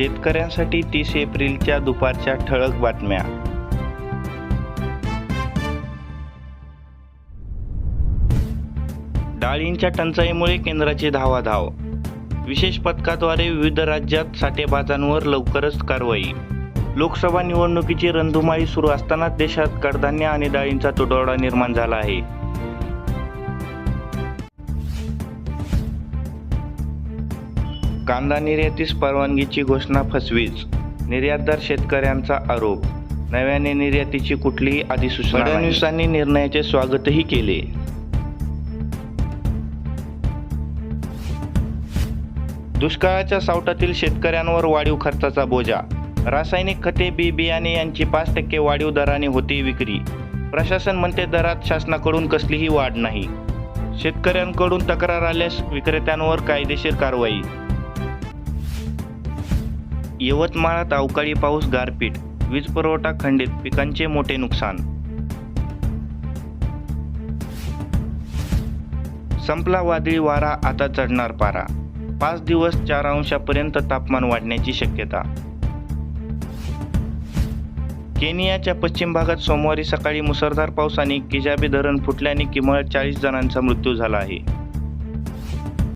शेतकऱ्यांसाठी तीस एप्रिलच्या दुपारच्या ठळक बातम्या. डाळींच्या टंचाईमुळे केंद्राची धावाधाव. विशेष पथकाद्वारे विविध राज्यात साठेबाजांवर लवकरच कारवाई. लोकसभा निवडणुकीची रणधुमाळी सुरू असतानाच देशात कडधान्य आणि डाळींचा तुटवडा निर्माण झाला आहे. कांदा निर्यातीस परवानगीची घोषणा फसवीच निर्यातदार शेतकऱ्यांचा आरोप नव्याने निर्यातीची कुठलीही अधिसूचना फडणवीसांनी निर्णयाचे स्वागतही केले. दुष्काळाच्या सावटातील शेतकऱ्यांवर वाढीव खर्चाचा बोजा. रासायनिक खते बी बियाणे यांची पाच टक्के वाढीव दराने होती विक्री. प्रशासन म्हणते दरात शासनाकडून कसलीही वाढ नाही. शेतकऱ्यांकडून तक्रार आल्यास विक्रेत्यांवर कायदेशीर कारवाई. यवतमाळात अवकाळी पाऊस गारपीट वीज पुरवठा खंडित पिकांचे मोठे नुकसान. संपला वादळी वारा आता चढणार पारा. पाच दिवस चार अंशापर्यंत तापमान वाढण्याची शक्यता. केनियाच्या पश्चिम भागात सोमवारी सकाळी मुसळधार पावसाने किजाबी धरण फुटल्याने किमान चाळीस जणांचा मृत्यू झाला आहे.